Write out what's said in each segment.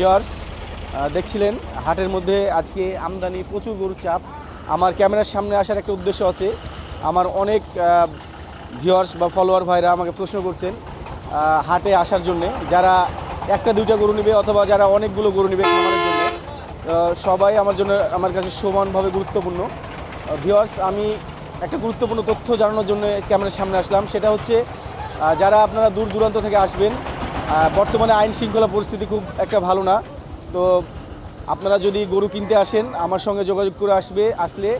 Viewers দেখছিলেন, হাটের মধ্যে আজকে আমদানি প্রচুর গরুর চাপ। আমার ক্যামেরার সামনে আসার একটা উদ্দেশ্য আছে। আমার অনেক ভিওয়ার্স বা ফলোয়ার ভাইরা আমাকে প্রশ্ন করছেন হাটে আসার জন্য। যারা একটা, দুইটা গরু নেবে অথবা যারা অনেকগুলো গরু নেবে খামারের জন্য সবাই আমার জন্য, আমার কাছে সমানভাবে গুরুত্বপূর্ণ। ভিওয়ার্স আমি একটা গুরুত্বপূর্ণ তথ্য জানানোর জন্য ক্যামেরার সামনে আসলাম। সেটা হচ্ছে যারা আপনারা দূর দূরান্ত থেকে আসবেন বর্তমানে আইন শৃঙ্খলা পরিস্থিতি খুব একটা ভালো না। তো আপনারা যদি গরু কিনতে আসেন, আমার সঙ্গে যোগাযোগ করে আসবে, আসলে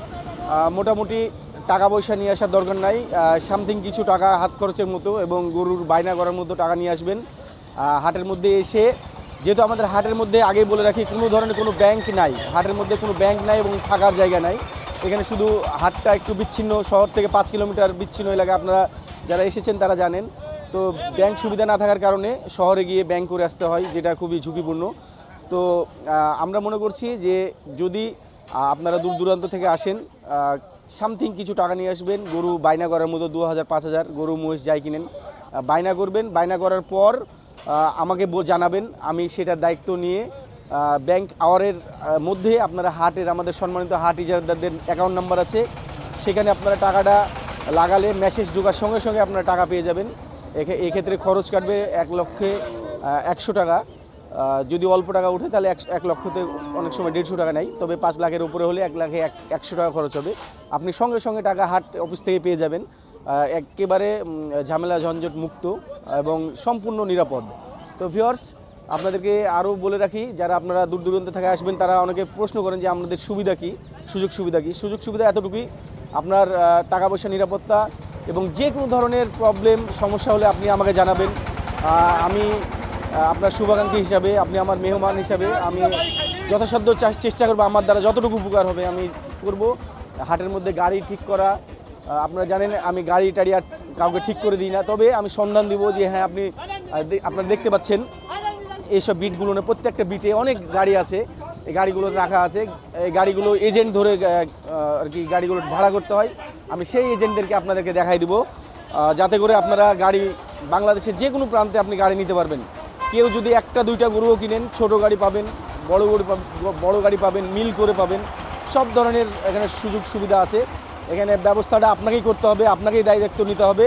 মোটামুটি টাকা পয়সা নিয়ে আসার দরকার নাই। সামথিং কিছু টাকা হাত খরচের মতো এবং গরুর বায়না করার মতো টাকা নিয়ে আসবেন। হাটের মধ্যে এসে, যেহেতু আমাদের হাটের মধ্যে আগেই বলে রাখি, কোনো ধরনের কোনো ব্যাংক নাই। হাটের মধ্যে কোনো ব্যাংক নাই এবং থাকার জায়গা নাই। এখানে শুধু হাটটা একটু বিচ্ছিন্ন, শহর থেকে পাঁচ কিলোমিটার বিচ্ছিন্ন এলাকা আপনারা যারা এসেছেন তারা জানেন। তো ব্যাংক সুবিধা না থাকার কারণে শহরে গিয়ে ব্যাংক করে আসতে হয়, যেটা খুবই ঝুঁকিপূর্ণ। তো আমরা মনে করছি যে যদি আপনারা দূর দূরান্ত থেকে আসেন সামথিং কিছু টাকা নিয়ে আসবেন। গরু বায়না করার মতো দু হাজার, পাঁচ হাজার গরু, মহিষ যাই কিনেন বায়না করবেন। বায়না করার পর আমাকে জানাবেন। আমি সেটার দায়িত্ব নিয়ে ব্যাংক আওয়ারের মধ্যে আপনারা হাটের, আমাদের সম্মানিত হাট ইজারদারদের অ্যাকাউন্ট নাম্বার আছে। সেখানে আপনারা টাকাটা লাগালে মেসেজ ঢোকার সঙ্গে সঙ্গে আপনারা টাকা পেয়ে যাবেন। এক্ষেত্রে খরচ কাটবে এক লক্ষে একশো টাকা। যদি অল্প টাকা উঠে তাহলে এক লক্ষতে অনেক সময় দেড়শো টাকা নেই। তবে পাঁচ লাখের উপরে হলে এক লাখে এক একশো টাকা খরচ হবে। আপনি সঙ্গে সঙ্গে টাকা হাট অফিস থেকে পেয়ে যাবেন। একেবারে ঝামেলা ঝঞ্ঝট মুক্ত এবং সম্পূর্ণ নিরাপদ। তো ভিওর্স আপনাদেরকে আরও বলে রাখি, যারা আপনারা দূর দূরান্ত থেকে আসবেন, তারা অনেকে প্রশ্ন করেন যে আপনাদের সুবিধা কী, সুযোগ সুবিধা কী? সুযোগ সুবিধা এতটুকুই। আপনার টাকা পয়সা নিরাপত্তা এবং যে কোনো ধরনের প্রবলেম সমস্যা হলে আপনি আমাকে জানাবেন। আমি আপনার শুভাকাঙ্ক্ষী হিসাবে, আপনি আমার মেহমান হিসাবে আমি যথাসাধ্য চেষ্টা করব আমার দ্বারা যতটুকু উপকার হবে আমি করব। হাটের মধ্যে গাড়ি ঠিক করা আপনারা জানেন আমি গাড়ি টাড়ি আর কাউকে ঠিক করে দিই না। তবে আমি সন্ধান দিব যে হ্যাঁ আপনি আপনারা দেখতে পাচ্ছেন, এইসব বিটগুলো না, প্রত্যেকটা বিটে অনেক গাড়ি আছে। এই গাড়িগুলো রাখা আছে। এই গাড়িগুলো এজেন্ট ধরে আর কি গাড়িগুলো ভাড়া করতে হয়। আমি সেই এজেন্টদেরকে আপনাদেরকে দেখাই দিব যাতে করে আপনারা গাড়ি বাংলাদেশের যে কোনো প্রান্তে আপনি গাড়ি নিতে পারবেন। কেউ যদি একটা, দুইটা গরুও কিনেন, ছোট গাড়ি পাবেন, বড় গরু বড় গাড়ি পাবেন, মিল করে পাবেন, সব ধরনের এখানে সুযোগ সুবিধা আছে। এখানে ব্যবস্থাটা আপনাকেই করতে হবে, আপনাকেই দায়িত্ব নিতে হবে।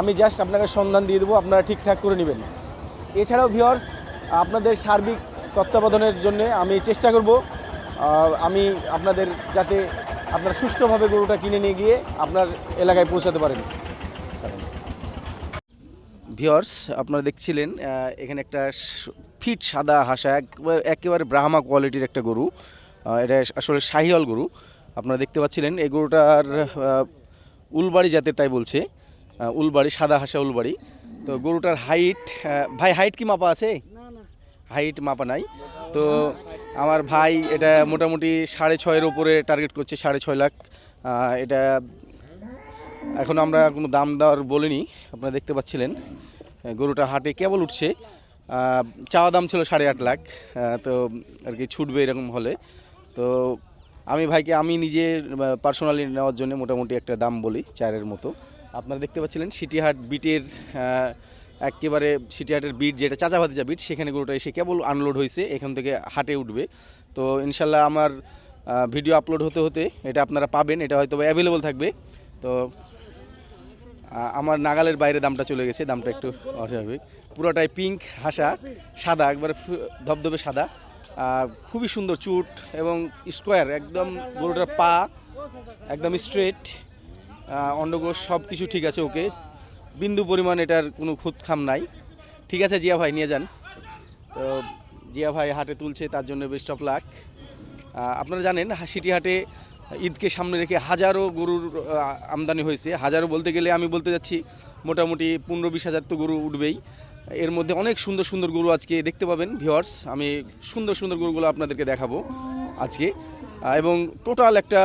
আমি জাস্ট আপনাকে সন্ধান দিয়ে দেবো, আপনারা ঠিকঠাক করে নেবেন। এছাড়াও ভিওর্স আপনাদের সার্বিক তত্ত্বাবধানের জন্য আমি চেষ্টা করব আমি আপনাদের যাতে আপনারা সুষ্ঠুভাবে গরুটা কিনে নিয়ে গিয়ে আপনার এলাকায় পৌঁছাতে পারেন। ভিওর্স আপনারা দেখছিলেন এখানে একটা ফিট সাদা হাসা, একবার একেবারে ব্রাহ্মা কোয়ালিটির একটা গরু। এটা আসলে শাহিওয়াল গরু। আপনারা দেখতে পাচ্ছিলেন, এই গরুটার উলবাড়ি জাতের তাই বলছে। উলবাড়ি, সাদা হাসা উলবাড়ি। তো গরুটার হাইট ভাই হাইট কি মাপা আছে? হাইট মাপা নাই। তো আমার ভাই এটা মোটামুটি সাড়ে ছয়ের উপরে টার্গেট করছে সাড়ে ছয় লাখ। এটা এখন আমরা কোনো দাম দেওয়ার বলিনি আপনারা দেখতে পাচ্ছিলেন। গরুটা হাটে কেবল উঠছে। চাওয়া দাম ছিল সাড়ে আট লাখ। তো আর কি ছুটবে এরকম হলে। তো আমি ভাইকে আমি নিজে পার্সোনালি নেওয়ার জন্য মোটামুটি একটা দাম বলি চারের মতো। আপনারা দেখতে পাচ্ছিলেন সিটিহাট বিটের আহ, একেবারে সিটিহাটের বিট যেটা চাচা ভাতিজা বিট সেখানে গরুটা এসে কেবল আনলোড হয়েছে, এখান থেকে হাটে উঠবে। তো ইনশাল্লাহ আমার ভিডিও আপলোড হতে হতে এটা আপনারা পাবেন, এটা হয়তো অ্যাভেলেবল থাকবে। তো আমার নাগালের বাইরে দামটা চলে গেছে, দামটা একটু অস্বাভাবিক। পুরোটাই পিঙ্ক হাসা, সাদা, একবারে ধবধবে সাদা। খুবই সুন্দর চুট এবং স্কোয়ার একদম গরুটার পা, একদম স্ট্রেট অন্ডগোষ সব কিছু ঠিক আছে ওকে বিন্দু পরিমাণ এটার কোনো খুদ খাম নাই। ঠিক আছে, জিয়া ভাই, নিয়ে যান। তো জিয়া ভাই হাটে তুলছে, তার জন্য বেস্ট অফ লাক আপনারা জানেন, সিটি হাটে ঈদকে সামনে রেখে হাজারো গরুর আমদানি হয়েছে। হাজারো বলতে গেলে আমি বলতে যাচ্ছি, মোটামুটি পনেরো বিশ হাজার তো গরু উঠবেই। এর মধ্যে অনেক সুন্দর সুন্দর গরু আজকে দেখতে পাবেন ভিওয়ার্স আমি সুন্দর সুন্দর গরুগুলো আপনাদেরকে দেখাবো আজকে। এবং টোটাল একটা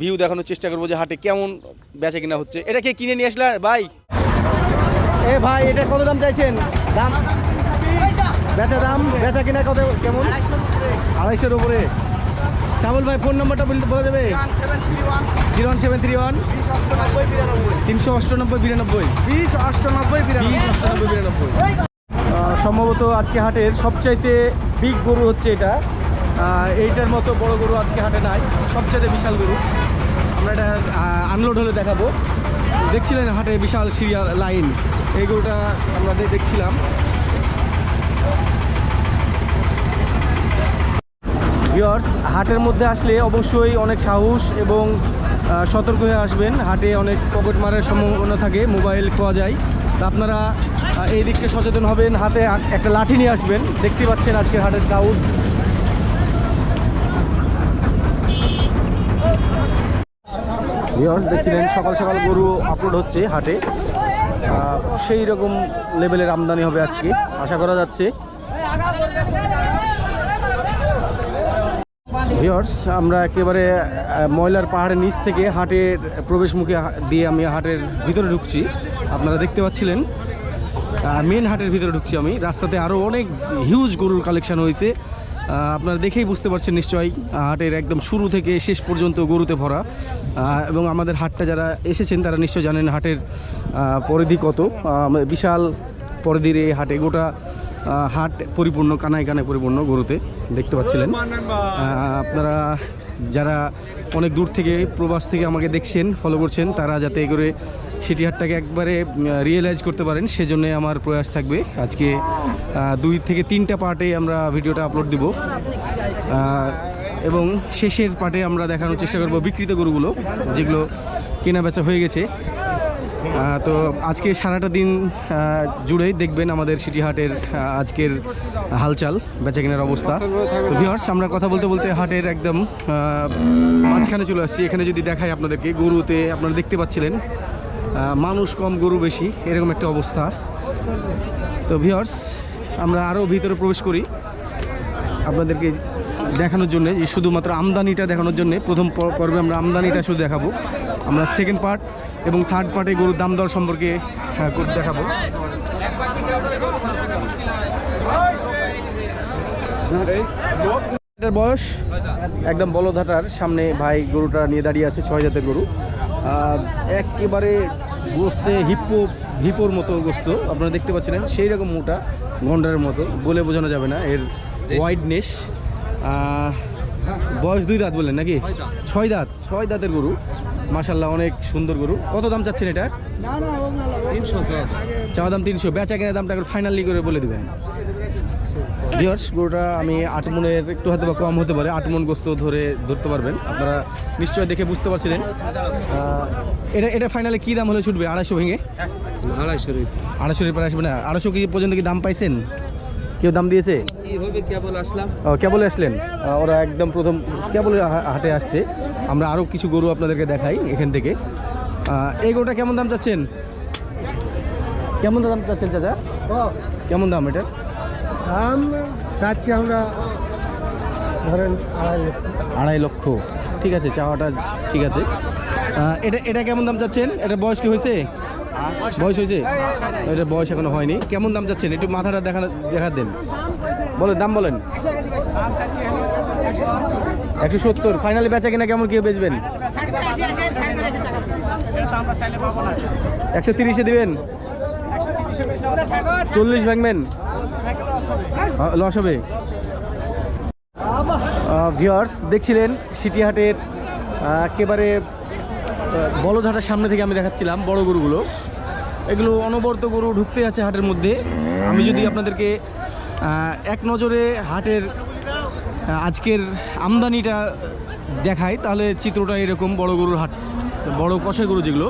ভিউ দেখানোর চেষ্টা করব যে হাটে কেমন বেচা কিনা হচ্ছে। এটা কে কিনে নিয়ে আসলে? ভাই! এ ভাই, এটা কত দাম চাইছেন? দাম? বেচা দাম? বেচা কিনা কত, কেমন? আড়াইশোর উপরে। শ্যামল ভাই, ফোন নাম্বারটা বলতে বলা যাবে zero one seven three one. তিনশো অষ্টানব্বই বিরানব্বই। বিশ অষ্টানব্বই বিশ অষ্টানব্বই বিরানব্বই সম্ভবত আজকে হাটের সবচাইতে বিগ গরু হচ্ছে এটা। এইটার মতো বড় গরু আজকে হাটে নাই। সবচাইতে বিশাল গরু। আমরা এটা আনলোড হলে দেখাবো। দেখছিলেন হাটে বিশাল সিরিয়াল লাইন এই আমরা দেখছিলাম। ভিওর্স হাটের মধ্যে আসলে অবশ্যই অনেক সাহস এবং সতর্ক হয়ে আসবেন। হাটে অনেক পকেট মারার সম্ভাবনা থাকে মোবাইল পাওয়া যায়। তা আপনারা এই দিকটা সচেতন হবেন। হাতে একটা লাঠি নিয়ে আসবেন। দেখতে পাচ্ছেন আজকের হাটের ক্রাউড ভিওর্স দেখছিলেন সকাল সকাল গরু আপলোড হচ্ছে হাটে। সেই রকম লেভেলের আমদানি হবে আজকে, আশা করা যাচ্ছে। ভিওর্স আমরা একেবারে ময়লার পাহাড়ের নিচ থেকে হাটের প্রবেশ মুখে হা- দিয়ে আমি হাটের ভিতরে ঢুকছি। আপনারা দেখতে পাচ্ছিলেন মেন হাটের ভিতরে ঢুকছি আমি। রাস্তাতে আরও অনেক হিউজ গরুর কালেকশন হয়েছে। আপনারা দেখেই বুঝতে পারছেন নিশ্চয়ই হাটের একদম শুরু থেকে শেষ পর্যন্ত গরুতে ভরা। এবং আমাদের হাটটা যারা এসেছেন, তারা নিশ্চয় জানেন হাটের পরিধি কত। বিশাল পরিধির এই হাটে গোটা হাট পরিপূর্ণ, কানায় কানায় পরিপূর্ণ গরুতে দেখতে পাচ্ছিলেন। আপনারা যারা অনেক দূর থেকে, প্রবাস থেকে আমাকে দেখছেন ফলো করছেন, তারা যাতে এ করে সিটি হাটটাকে একবারে রিয়েলাইজ করতে পারেন, সেজন্যে আমার প্রয়াস থাকবে। আজকে দুই থেকে তিনটা পার্টে আমরা ভিডিওটা আপলোড দিব। এবং শেষের পার্টে আমরা দেখানোর চেষ্টা করব বিকৃত গরুগুলো, যেগুলো কেনা বেচা হয়ে গেছে। তো আজকে সারাটা দিন জুড়েই দেখবেন আমাদের সিটি হাটের আজকের হালচাল বেচা কেনার অবস্থা। তো ভিউয়ার্স আমরা কথা বলতে বলতে হাটের একদম মাঝখানে চলে আসছি। এখানে যদি দেখাই আপনাদেরকে, গরুতে আপনারা দেখতে পাচ্ছিলেন মানুষ কম, গরু বেশি, এরকম একটা অবস্থা। তো ভিউয়ার্স আমরা আরও ভিতরে প্রবেশ করি। আপনাদেরকে দেখানোর জন্য যে শুধুমাত্র আমদানিটা দেখানোর জন্য প্রথম পর্বে আমরা আমদানিটা শুধু দেখাবো। আমরা সেকেন্ড পার্ট এবং থার্ড পার্টে গরুর দাম দর সম্পর্কে হ্যাঁ, দেখাবো। এটার বয়স একদম বলধাটার সামনে ভাই গরুটা নিয়ে দাঁড়িয়ে আছে ছয় জাতের গরু। একেবারে গোস্তে হিপ্পো হিপোর মতো গোস্ত আপনারা দেখতে পাচ্ছিলেন সেই রকম মোটা গন্ডারের মতো বলে বোঝানো যাবে না এর ওয়াইডনেস বয়স দুই দাঁত বললেন নাকি? ছয় দাঁত। ছয় দাঁতের গরু। মাশাল্লাহ অনেক সুন্দর গরু। কত দাম চাচ্ছেন এটা তিনশো চাওয়া দাম তিনশো। বেচা কেনার দামটা ফাইনালি করে বলে দিবেন। ভিওর্স গরুটা আমি আট মনের একটু হয়তো বা কম হতে পারে। আট মন গোস্ত ধরে ধরতে পারবেন। আপনারা নিশ্চয়ই দেখে বুঝতে পারছিলেন। এটা এটা ফাইনালে কী দাম হলে ছুটবে? আড়াইশো ভেঙে? আড়াইশো আড়াইশো পরে আসবে না। আড়াইশো কি পর্যন্ত কি দাম পাইছেন? কেউ দাম দিয়েছে? কি হবে কেবল আসলাম। ও, কেবলে আসলেন? ওরা একদম প্রথম কেবলে হাটে আসছে। আমরা আরও কিছু গরু আপনাদেরকে দেখাই এখান থেকে। এই গরুটা কেমন দাম চাচ্ছেন? কেমন দাম চাচ্ছেন চাচা? কেমন দাম এটা দাম চাচ্ছি আমরা ধরেন আড়াই লক্ষ। আড়াই লক্ষ। ঠিক আছে চাওয়াটা ঠিক আছে। এটা এটা কেমন দাম চাচ্ছেন? এটা বয়স কি হয়েছে? বয়স হয়েছে? এটা বয়স এখনও হয়নি। কেমন দাম চাচ্ছেন? একটু মাথাটা দেখা দেখা দেন। বলেন দাম বলেন। একশো সত্তর। ফাইনালি বেচা কিনা কেমন কি বেচবেন? একশো তিরিশে দিবেন? চল্লিশ ভাঙবেন? লস হবে। ভিউয়ার্স দেখছিলেন সিটিহাটের একেবারে আহ, বলদহাটার সামনে থেকে আমি দেখাচ্ছিলাম বড় গরুগুলো। এগুলো অনবরত গরু ঢুকতে আছে হাটের মধ্যে। আমি যদি আপনাদেরকে এক নজরে হাটের আজকের আমদানিটা দেখাই, তাহলে চিত্রটা এরকম বড় গরুর হাট, বড় কষাই গরু যেগুলো।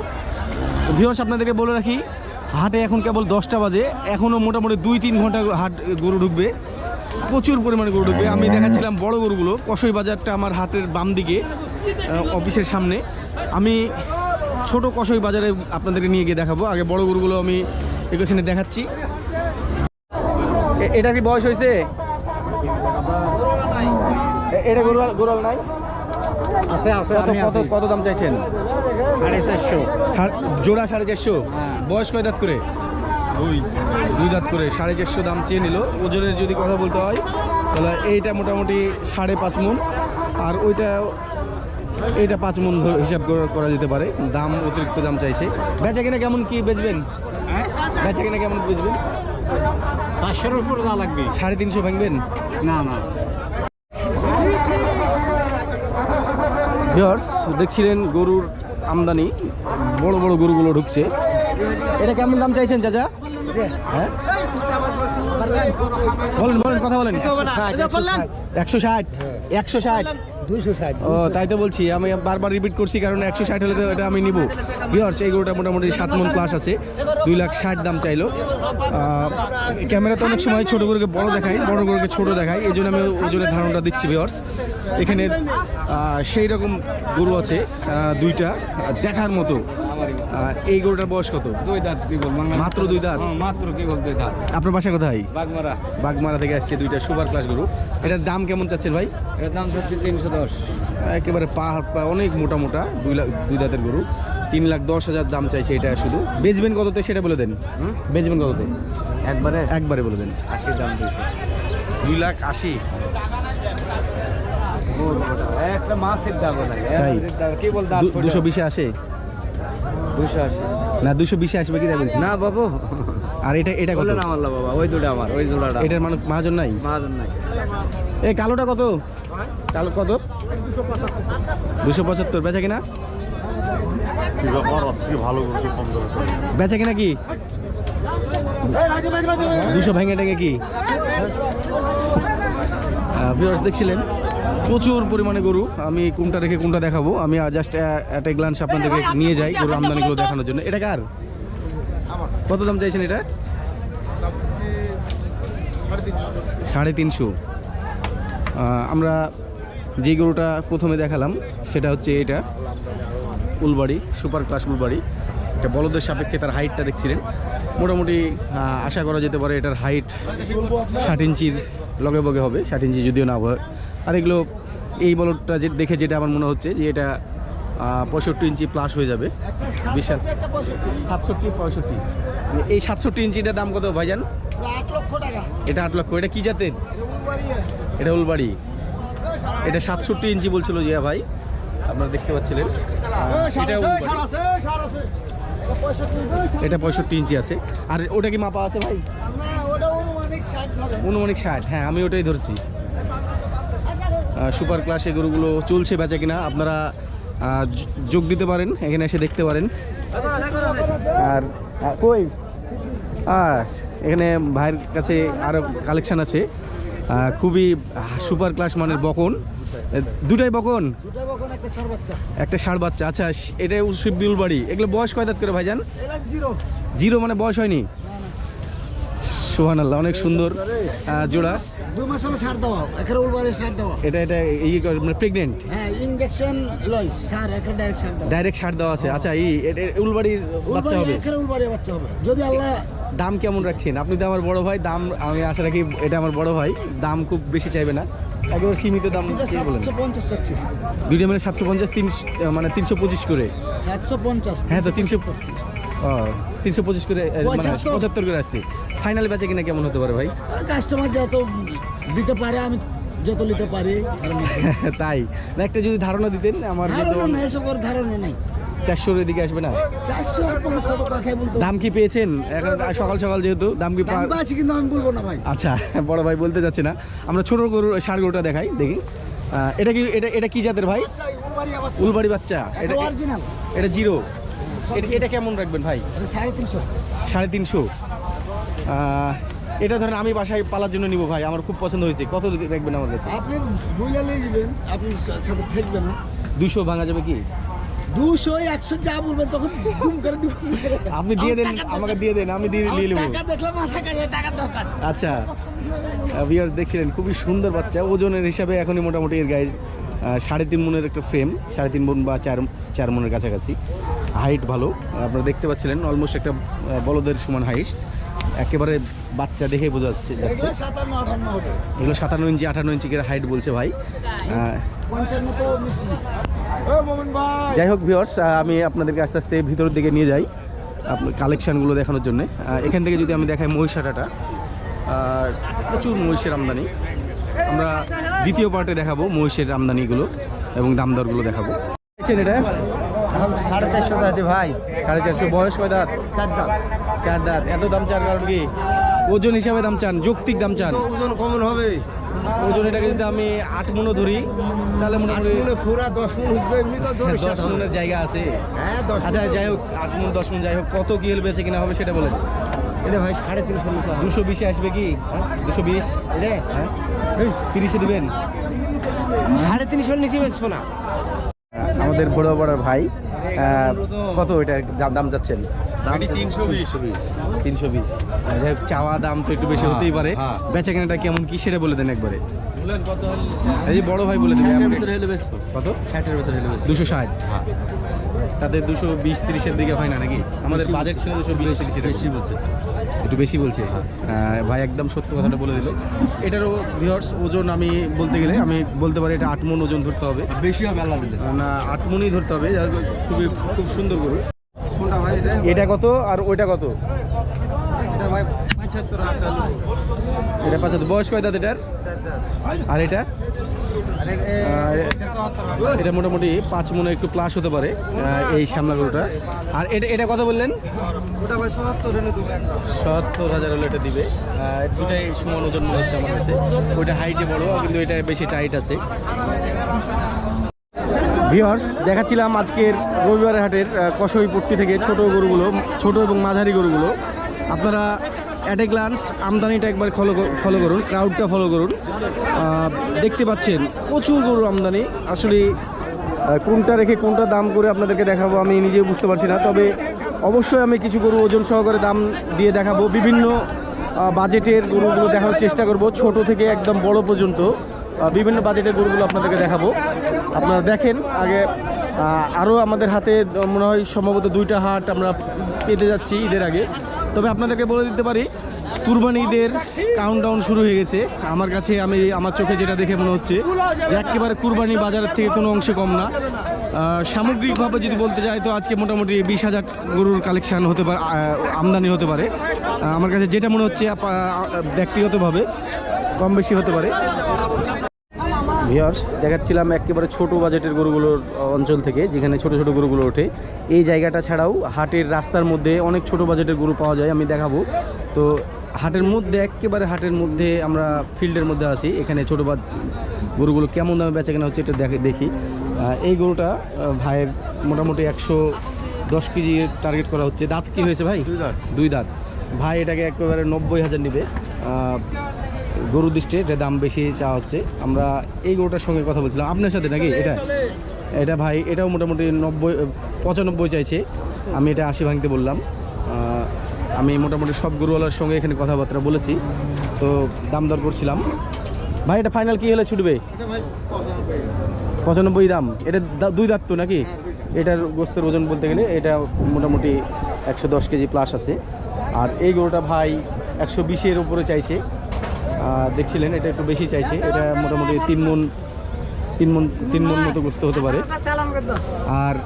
ভিউয়ার্স আপনাদেরকে বলে রাখি, হাটে এখন কেবল দশটা বাজে, এখনও মোটামুটি দুই তিন ঘণ্টা হাট গরু ঢুকবে, প্রচুর পরিমাণে গরু ঢুকবে। আমি দেখাচ্ছিলাম বড় গরুগুলো কষই বাজারটা আমার হাটের বাম দিকে অফিসের সামনে। আমি ছোট কষই বাজারে আপনাদেরকে নিয়ে গিয়ে দেখাবো। আগে বড় গরুগুলো আমি এখানে দেখাচ্ছি। এটা কি বয়স হয়েছে? এটা গরু গরুয়াল নাই? আছে আছে কত কত দাম চাইছেন? সাড়ে চারশো। জোড়া সাড়ে চারশো? হ্যাঁ। বয়স কয় দাঁত করে? দুই। দুই দাঁত করে। সাড়ে চারশো দাম চেয়ে নিল। ওজনের যদি কথা বলতে হয় তাহলে এইটা মোটামুটি সাড়ে পাঁচ মন। আর ওইটা এইটা পাঁচ মন ধরে হিসাব করা- করা যেতে পারে। দাম অতিরিক্ত দাম চাইছে। বেচা কিনা কেমন কি বেচবেন? বেচা কিনা কেমন বেচবেন? চারশোর উপর যা লাগবে। সাড়ে তিনশো ভাঙবেন? না না। ভিওর্স দেখছিলেন গরুর আমদানি। বড় বড় গরুগুলো ঢুকছে। এটা কেমন দাম চাইছেন চাচা? হ্যাঁ? বলেন বলেন কথা বলেন। একশো ষাট। একশো ষাট। ও তাই তো বলছি আমি বারবার রিপিট করছি কারণ একশো ষাট হলে তো এটা আমি নিব। ভিওর্স এই গরুটা মোটামুটি সাত মন প্লাস আছে দুই লাখ ষাট দাম চাইলো। আহ, ক্যামেরাতে অনেক সময় ছোট গরুকে বড় দেখায় বড় গরুকে ছোট দেখায় এই জন্য আমি ওজনের ধারণাটা দিচ্ছি ভিওর্স এখানে সেই রকম গরু আছে দুইটা দেখার মতো। এই গরুটার বয়স কত? দুই দাঁত কি বল মাত্র দুই দাঁত? হ্যাঁ, মাত্র কি বল দুই দাঁত। আপনার বাসা কোথায়? বাগমারা। বাগমারা থেকে আসছে দুইটা সুপার ক্লাস গরু। এটার দাম কেমন চাচ্ছেন ভাই? এর দাম হচ্ছে তিনশো দশ। একেবারে পা হাত পা অনেক মোটা মোটা দুই লাখ দুই দাঁতের গরু। তিন লাখ দশ হাজার দাম চাইছে এটা শুধু। বেচবেন কততে সেটা বলে দেন? বেচবেন কততে? একবারে? একবারে বলে দেন। আশি দাম দুইশো দুই লাখ আশি। একটা মাছের দাম কি বল দাম দুশো বিশে আসে? দুশো আশি। না দুশো বিশে আসবে কি না বাবু। আর এটা এটা কত? আমার বাবা ওই দুটো আমার ওই জোড়াটা এটার মানুষ মহাজন নাই? মাহাজন নাই। এই কালোটা কত? কালো কত? দুশো পঁচাত্তর। বেচা কিনা? বেচা কিনা কি? দুশো ভেঙে টেঙে কি? ভিউয়ার্স দেখছিলেন? প্রচুর পরিমাণে গরু। আমি কোনটা রেখে কোনটা দেখাবো। আমি জাস্ট একটা গ্লান্স আপনাদেরকে নিয়ে যাই গরু আমদানিগুলো দেখানোর জন্য। এটা কার? কত দাম চাইছেন এটা? সাড়ে তিনশো। আমরা যে গরুটা প্রথমে দেখালাম, সেটা হচ্ছে এটা, উলবাড়ি, সুপার ক্লাস উলবাড়ি। এটা বলদের সাপেক্ষে তার হাইটটা দেখছিলেন। মোটামুটি আশা করা যেতে পারে এটার হাইট ষাট ইঞ্চির লগে বগে হবে, ষাট ইঞ্চি যদিও না হয়। আর এগুলো, এই বলদটা যে দেখে যেটা আমার মনে হচ্ছে যে এটা পঁয়ষট্টি ইঞ্চি প্লাস হয়ে যাবে। বিশাল। সাতষট্টি, পঁয়ষট্টি। এই সাতষট্টি ইঞ্চিটার দাম কত ভাইজান? লক্ষ টাকা এটা আট লক্ষ। এটা কি জাতের? এটা উলবাড়ি। এটা সাতষট্টি ইঞ্চি বলছিল জিয়া ভাই। আপনারা দেখতে পাচ্ছিলেন। এটা এটা পঁয়ষট্টি ইঞ্চি আছে। আর ওটা কি মাপা আছে ভাই? অনুমানিক ষাট। হ্যাঁ আমি ওটাই ধরছি। সুপার ক্লাসে গরুগুলো চলছে বেচা কিনা। আপনারা যোগ দিতে পারেন এখানে এসে দেখতে পারেন। আর কই? আর এখানে ভাইয়ের কাছে আরও কালেকশান আছে। খুবই সুপার ক্লাস মানের বকন। দুটাই বকন? একটা ষাড় বাচ্চা। আচ্ছা স- এটা শিববিউল বাড়ি এগুলো বয়স কয় দাঁত করে ভাইজান? জিরো মানে বয়স হয়নি? সোহান আল্লাহ অনেক সুন্দর জোড়া। দুই মাস হলো সার দেওয়া একের উলবারে সার দেওয়া এটা এটা এই মানে প্রেগনেন্ট হ্যাঁ ইঞ্জেকশন লয় সার একের ডাইরেক্ট সার দেওয়া ডাইরেক্ট সার দেওয়া আছে। আচ্ছা এই উলবাড়ির বাচ্চা হবে? একের উলবারে বাচ্চা হবে। যদি আল্লাহ দাম কেমন রাখছেন? আপনি তো আমার বড় ভাই দাম আমি আশা রাখি এটা আমার বড় ভাই দাম খুব বেশি চাইবে না। একেবারে সীমিত দাম বলেন? দুইটা মানে সাতশো পঞ্চাশ তিনশো মানে তিনশো পঁচিশ করে। সাতশো পঞ্চাশ হ্যাঁ তো তিনশো ও তিনশো পঁচিশ করে মানে। পঁচাত্তর করে আসছে। ফাইনাল বেচে কিনা কেমন হতে পারে ভাই? কাস্টমার যত দিতে পারে আমি যত নিতে পারি তাই। না একটা যদি ধারণা দিতেন আমার ধারণা নাই এসব ধারণা নাই। চারশোর দিকে আসবে না? চারশো আর পাঁচশো তো কথাই বলতে দাম কি পেয়েছেন? এখন সকাল সকাল যেহেতু দাম কি পা- দাম আছে কিন্তু আমি বলব না ভাই। আচ্ছা বড় ভাই বলতে যাচ্ছে না। আমরা ছোট গরু ষাড় গরুটা দেখাই দেখি। এটা কি এটা এটা কি জাতের ভাই? উলবাড়ি বাচ্চা। এটা অরিজিনাল এটা জিরো। এটা এটা কেমন রাখবেন ভাই? সাড়ে তিনশো। সাড়ে তিনশো। এটা ধরেন আমি বাসায় পালার জন্য নিব ভাই আমার খুব পছন্দ হয়েছে। কত রাখবেন আমার কাছে? আপনি বুঝলে নিয়ে যাবেন আপনি সাথে থাকবেন। দুশো ভাঙা যাবে কি? দুশো একশো যা বলবেন তখন দুম করে দিব। আপনি দিয়ে দেন আমাকে দিয়ে দেন আমি দিয়ে নিয়ে নেব। আচ্ছা বিয়ার দেখছিলেন খুবই সুন্দর বাচ্চা ওজনের হিসাবে এখনই মোটামুটি এর গায়ে সাড়ে তিন মনের একটা ফ্রেম সাড়ে তিন মন বা চার চার মনের কাছাকাছি। হাইট ভালো আপনারা দেখতে পাচ্ছিলেন অলমোস্ট একটা বলদের সমান হাইট একেবারে বাচ্চা দেখে বোঝা যাচ্ছে এগুলো সাতান্ন ইঞ্চি আঠান্ন ইঞ্চি করে হাইট বলছে ভাই। তো মিশনি যাই হোক ভিওর্স আমি আপনাদেরকে আস্তে আস্তে ভিতরের দিকে নিয়ে যাই আপনার কালেকশানগুলো দেখানোর জন্য। এখান থেকে যদি আমি দেখাই মহিষাটাটা আর প্রচুর মহিষের আমদানি। আমরা দ্বিতীয় পার্টে দেখাবো মহিষের আমদানিগুলো এবং দাম দরগুলো দেখাবো। এটা এখন সাড়ে চারশো আছে ভাই। সাড়ে চারশো বয়স কয় দাঁত? চার দাম চার দাঁত। এত দাম চার কারণ কি? ওজন হিসাবে দাম চান যৌক্তিক দাম চান। ওজন কমন হবে? ওজন এটাকে যদি আমি আট মনও ধরি তাহলে মোটামুটি মনে পুরা দশ মন হ্যাঁ, দশ মনের জায়গা আছে। হ্যাঁ আচ্ছা যাই হোক আট মন দশ মন যাই হোক কত কি হলে বেঁচে কিনা হবে সেটা বলেন। এটা ভাই সাড়ে তিনশো দুশো বিশে আসবে কি? দুশো বিশ? হ্যাঁ। তিরিশে দিবেন? সাড়ে তিনশো নিচে বেচবো না। আমাদের বড় বড় ভাই কত ওইটা দাম দাম যাচ্ছেন তিনশো বিশ। চাওয়া দাম তো একটু বেশি হ্যাঁ, হতেই পারে। হ্যাঁ। বেচা কেনাটা কেমন কি সেটা বলে দেন একবারে। এই বড় ভাই বলে। কত? ষাটের ভিতরে হলে দুশো ষাট। তাদের দুশো বিশ তিরিশের দিকে হয় না নাকি? আমাদের বাজেট ছিল দুশো বিশ তিরিশের বেশি বলছে। একটু বেশি বলছে। ভাই একদম সত্য কথাটা বলে দিল। এটারও ভিওর্স ওজন আমি বলতে গেলে আমি বলতে পারি এটা আট মন ওজন ধরতে হবে। বেশি হবে আল্লাহ দিলে। না আট মনই ধরতে হবে। যার খুবই খুব সুন্দর গরু। এটা কত আর ওইটা কত? এটা ভাই এটা পাঁচ বয়স কয় দাঁত এটার? আর এটা? আর এটা মোটামুটি পাঁচ মনে একটু প্লাস হতে পারে এই সামলা গরুটা আর এটা এটা কত বললেন? সত্তর হাজার হলে এটা দিবে। দুটাই সমান ওজন মনে হচ্ছে আমার কাছে। ওইটা হাইটে বড় কিন্তু এটা বেশি টাইট আছে। ভিওয়ার্স দেখাচ্ছিলাম আজকের রবিবারের হাটের আহ, কসইপট্টি থেকে ছোট গরুগুলো ছোট এবং মাঝারি গরুগুলো। আপনারা অ্যাট এ গ্লান্স আমদানিটা একবার ফলো ফলো করুন ক্রাউডটা ফলো করুন। দেখতে পাচ্ছেন, প্রচুর গরু আমদানি। আসলে কোনটা রেখে কোনটা দাম করে আপনাদেরকে দেখাবো আমি নিজেও বুঝতে পারছি না। তবে অবশ্যই আমি কিছু গরু ওজন সহকারে দাম দিয়ে দেখাবো। বিভিন্ন বাজেটের গরুগুলো দেখার চেষ্টা করব। ছোট থেকে একদম বড় পর্যন্ত বিভিন্ন বাজেটের গরুগুলো আপনাদেরকে দেখাবো। আপনারা দেখেন, আগে আরও আমাদের হাতে মনে হয় সম্ভবত দুইটা হাট আমরা পেতে যাচ্ছি ঈদের আগে। তবে আপনাদেরকে বলে দিতে পারি কুরবানি ঈদের কাউন্টডাউন শুরু হয়ে গেছে। আমার কাছে আমি, আমার চোখে যেটা দেখে মনে হচ্ছে একেবারে কুরবানি বাজারের থেকে কোনো অংশে কম না। সামগ্রিকভাবে যদি বলতে চাই তো আজকে মোটামুটি বিশ হাজার গরুর কালেকশান হতে পারে আমদানি হতে পারে। আমার কাছে যেটা মনে হচ্ছে ব্যক্তিগতভাবে কম বেশি হতে পারে। ভিওর্স দেখাচ্ছিলাম একেবারে ছোট বাজেটের গরুগুলোর অঞ্চল থেকে যেখানে ছোট ছোট গরুগুলো ওঠে। এই জায়গাটা ছাড়াও হাটের রাস্তার মধ্যে অনেক ছোট বাজেটের গরু পাওয়া যায় আমি দেখাবো। তো হাটের মধ্যে একেবারে হাটের মধ্যে আমরা ফিল্ডের মধ্যে আছি এখানে ছোট বা গরুগুলো কেমন দামে বেচা কেনা হচ্ছে এটা দেখে দেখি। এই গরুটা ভাইয়ের মোটামুটি একশো দশ কেজি টার্গেট করা হচ্ছে। দাঁত কি হয়েছে ভাই? দুই দাঁত। দুই দাঁত। ভাই এটাকে একেবারে নব্বই হাজার নেবে। গরু দৃষ্টি এটা দাম বেশি চাওয়া হচ্ছে, আমরা এই গরুটার সঙ্গে কথা বলছিলাম। আপনার সাথে নাকি? এটা? এটা ভাই, এটাও মোটামুটি নব্বই, পঁচানব্বই চাইছে। আমি এটা আশি ভাঙতে বললাম। আমি মোটামুটি সব গরুওয়ালার সঙ্গে এখানে কথাবার্তা বলেছি। তো দাম দর করছিলাম। ভাই, এটা ফাইনাল কি হলে ছুটবে? পঁচানব্বই দাম। এটা দুই দাঁত তো নাকি? এটার গোস্তের ওজন বলতে গেলে এটা মোটামুটি একশো দশ কেজি প্লাস আছে। আর এই গরুটা ভাই একশো বিশের উপরে চাইছে। দেখছিলেন, এটা একটু বেশি চাইছে। এটা মোটামুটি তিন মন তিন মন তিন মন মতো গোস্ত হতে পারে। আর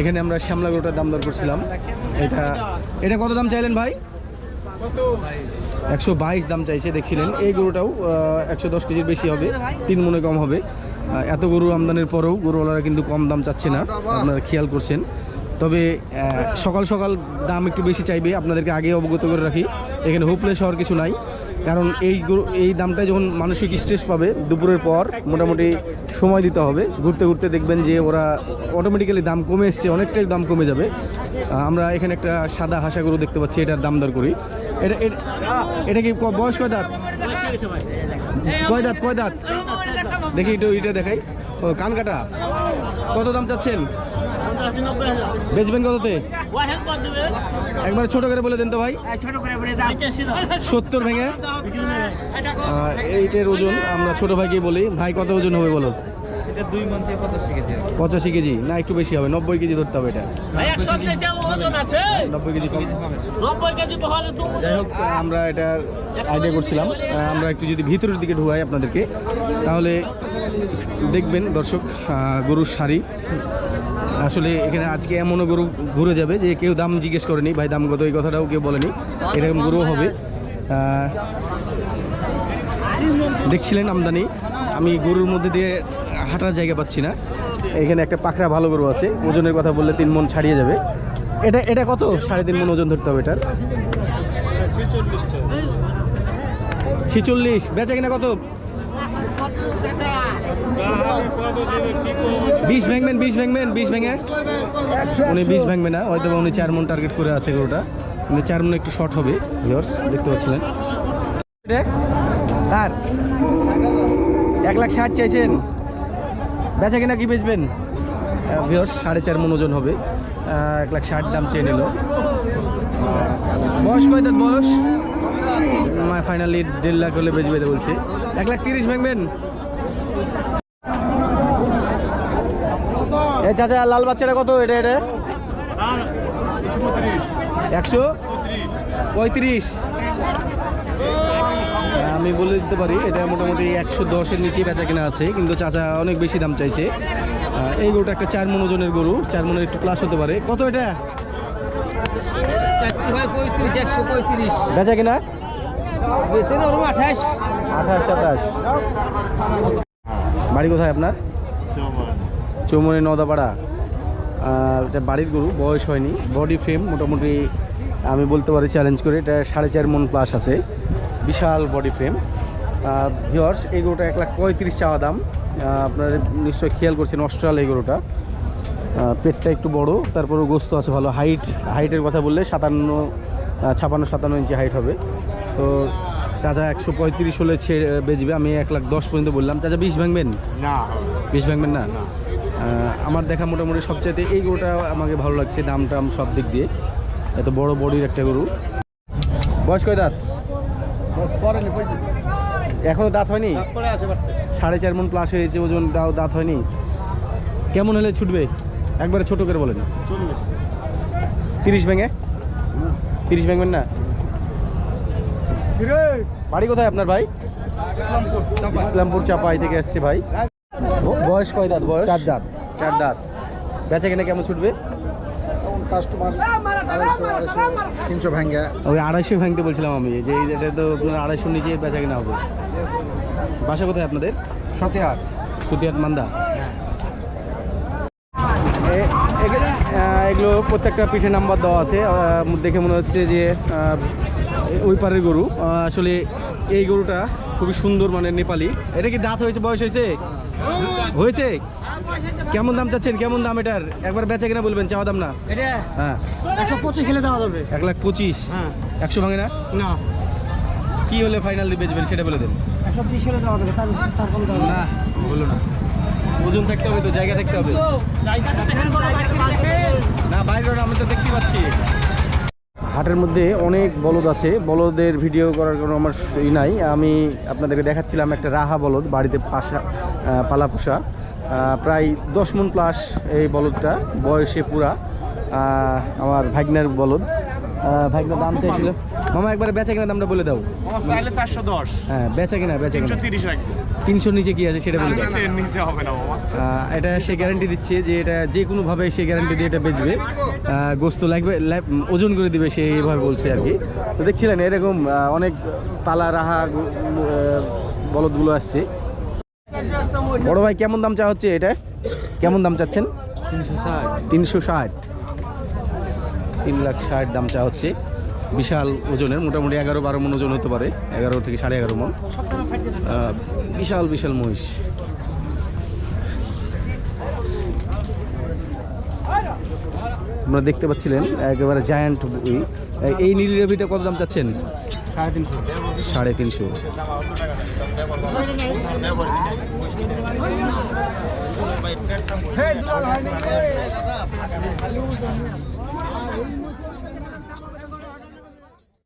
এখানে আমরা শ্যামলা গরুটার দাম দর করছিলাম। এটা এটা কত দাম চাইলেন ভাই? একশো বাইশ দাম চাইছে, দেখছিলেন। এই গরুটাও একশো দশ কেজির বেশি হবে। তিন মনে কম হবে। এত গরু আমদানির পরেও গরুওয়ালারা কিন্তু কম দাম চাচ্ছে না। আপনারা খেয়াল করছেন। তবে সকাল সকাল দাম একটু বেশি চাইবে, আপনাদেরকে আগে অবগত করে রাখি। এখানে হোপলেস হওয়ার কিছু নাই, কারণ এই এই দামটায় যখন মানসিক স্ট্রেস পাবে, দুপুরের পর মোটামুটি সময় দিতে হবে। ঘুরতে ঘুরতে দেখবেন যে ওরা অটোমেটিক্যালি দাম কমে এসছে, অনেকটাই দাম কমে যাবে। আমরা এখানে একটা সাদা হাসা গরু দেখতে পাচ্ছি, এটার দাম দর করি। এটা, এটা- ক- বয়স কয় দাঁত? কয় দাঁত কয় দাঁত? দেখি একটু এটা দেখাই। ও, কান কাটা। কত দাম চাচ্ছেন? বেচবেন কততে? একবার ছোট করে বলে দেন তো ভাই। সত্তর ভেঙে। এইটার ওজন, আমরা ছোট ভাইকে বলি। ভাই, কত ওজন হবে বলো? এটা দুই মান থেকে পঁচাশি কেজি পঁচাশি কেজি? না একটু বেশি হবে। নব্বই কেজি ধরতে হবে এটা। নব্বই কেজি কম। যাই হোক আমরা এটা আইডিয়া করছিলাম। আমরা একটু যদি ভিতরের দিকে ঢুকাই আপনাদেরকে তাহলে দেখবেন দর্শক গরুর শাড়ি। আসলে এখানে আজকে এমনও গরু ঘুরে যাবে যে কেউ দাম জিজ্ঞেস করেনি। ভাই দাম কত? এই কথাটাও কেউ বলেনি। এরকম গরুও হবে। দেখছিলেন আমদানি। আমি গরুর মধ্যে দিয়ে হাঁটার জায়গা পাচ্ছি না। এখানে একটা পাখরা ভালো গরু আছে, ওজনের কথা বললে তিন মন ছাড়িয়ে যাবে। এটা এটা কত? সাড়ে তিন মন ওজন ধরতে হবে এটার। ছিচল্লিশ। বেচা কিনা কত? বিশ ভাঙবেন বিশ ভাঙবেন, বিশ ভেঙে। উনি বিশ ভাঙবে না হয়তো উনি চার মন টার্গেট করে আছে গরুটা। কিন্তু চার মন একটু শর্ট হবে ভিওর্স দেখতে পাচ্ছিলেন। কার এক লাখ ষাট চাইছেন। বেচা কিনা কি বেচবেন? ভিওর্স সাড়ে চার মন ওজন হবে। এক লাখ ষাট দাম চেয়ে নিল। বয়স কয় দাঁত বয়স? ফাইনালি দেড় লাখ হলে বেচবে বলছে। এক লাখ তিরিশ ভাঙবেন? এ চাচা, লাল বাচ্চাটা কত? এটা এটা? একশো? পঁয়ত্রিশ। আমি বলে দিতে পারি এটা মোটামুটি একশো দশের নিচেই বেচা কেনা আছে কিন্তু চাচা অনেক বেশি দাম চাইছে। এই গরুটা একটা চার মন ওজনের গরু চার মনের একটু প্লাস হতে পারে। কত এটা? বেচা কিনা? আঠাশ। আঠাশ সাতাশ। বাড়ি কোথায় আপনার? চৌমনি নদাপাড়া। এটা বাড়ির গরু বয়স হয়নি। বডি ফ্রেম মোটামুটি আমি বলতে পারি চ্যালেঞ্জ করে এটা সাড়ে চার মন প্লাস আছে। বিশাল বডি ফ্রেম ভিওর্স এই গরুটা এক লাখ পঁয়ত্রিশ চাওয়া দাম। আপনারা নিশ্চয়ই খেয়াল করছেন অস্ট্রাল এই গরুটা। পেটটা একটু বড় তারপরে গোস্ত আছে ভালো। হাইট হাইটের কথা বললে সাতান্ন ছাপান্ন সাতান্ন ইঞ্চি হাইট হবে। তো চাচা একশো পঁয়ত্রিশ হলে ছেড়ে বেচবে। আমি এক লাখ দশ পর্যন্ত বললাম। চাচা বিশ ভাঙবেন? না। বিশ ভাঙবেন না? আমার দেখা মোটামুটি সবচাইতে এই গরুটা আমাকে ভালো লাগছে দাম টাম সব দিক দিয়ে। এত বড় বডির একটা গরু। বয়স কয় দাঁত? এখনও দাঁত হয়নি? সাড়ে চার মন প্লাস হয়েছে ওজন দাও দাঁত হয়নি। কেমন হলে ছুটবে? একবারে ছোট করে বলেন। তিরিশ ভেঙে তিরিশ ভেঙবেন না? বাড়ি কোথায় আপনার ভাই? ইসলামপুর চাপাই। থেকে আসছে ভাই। বয়স কয় দাঁত বয়স? চার দাঁত। চার দাঁত। বেচা কিনা কেমন ছুটবে? কাস্টমার তিনশো ভেঙ্গে। ওই আড়াইশো ভাঙতে বলছিলাম আমি যে এটা তো আপনার আড়াইশোর নিচে বেচা কিনা হবে। বাসা কোথায় আপনাদের? সাথে আট মান্দা। এগুলো প্রত্যেকটা পিঠে নাম্বার দেওয়া আছে দেখে মনে হচ্ছে যে আহ, ওই পারের গরু। আসলে এই গরুটা খুবই সুন্দর মানে নেপালি। এটা কি দাঁত হয়েছে বয়স হয়েছে? হয়েছে? কেমন দাম চাচ্ছেন? কেমন দাম এটার? একবার বেচা কিনা বলবেন চাওয়া দাম না? হ্যাঁ। একশো পঁচিশ খেলে দেওয়া যাবে। এক লাখ পঁচিশ? হ্যাঁ। একশো ভাঙে না? না। কি হলে ফাইনালি বেচবেন সেটা বলে দেন। একশো বিশ খেলে দেওয়া যাবে তার তার কম দেওয়া না বলল না। ওজন থাকতে হবে তো জায়গা থাকতে হবে। না বাইরে আমি তো দেখতে পাচ্ছি। হাটের মধ্যে অনেক বলদ আছে। বলদের ভিডিও করার কোনো আমার ই নাই। আমি আপনাদেরকে দেখাচ্ছিলাম একটা রাহা বলদ বাড়িতে পাশা পালা পোষা। প্রায় দশ মন প্লাস এই বলদটা। বয়সে পুরা। আমার ভাগনার বলদ। আহ, দাম চাইছিল মামা একবারে বেচা কিনা দামটা বলে দাও। চাইলে চারশো দশ। হ্যাঁ বেচা কিনা বেচা কিনা। তিরিশ নিচে কি আছে সেটা বলে দাও। নিচে হবে না এটা সে গ্যারান্টি দিচ্ছে যে এটা যে কোনোভাবে সে গ্যারান্টি দিয়ে এটা বেচবে। গোস্ত লাগবে ওজন করে দিবে সে এইভাবে বলছে আর কি। তো দেখছিলেন এরকম অনেক পালা রাহা বলদগুলো আসছে। বড় ভাই, কেমন দাম চা হচ্ছে এটা? কেমন দাম চাচ্ছেন? তিনশো ষাট। তিন লাখ ষাট দাম চা হচ্ছে। বিশাল ওজনের, মোটামুটি এগারো বারো মন ওজন হতে পারে, এগারো থেকে সাড়ে এগারো মন। বিশাল বিশাল মহিষ। আপনারা দেখতে পাচ্ছিলেন, একেবারে জায়ান্ট এই নীল রেবিটা কত দাম চাচ্ছেন? সাড়ে তিনশো। সাড়ে তিনশো।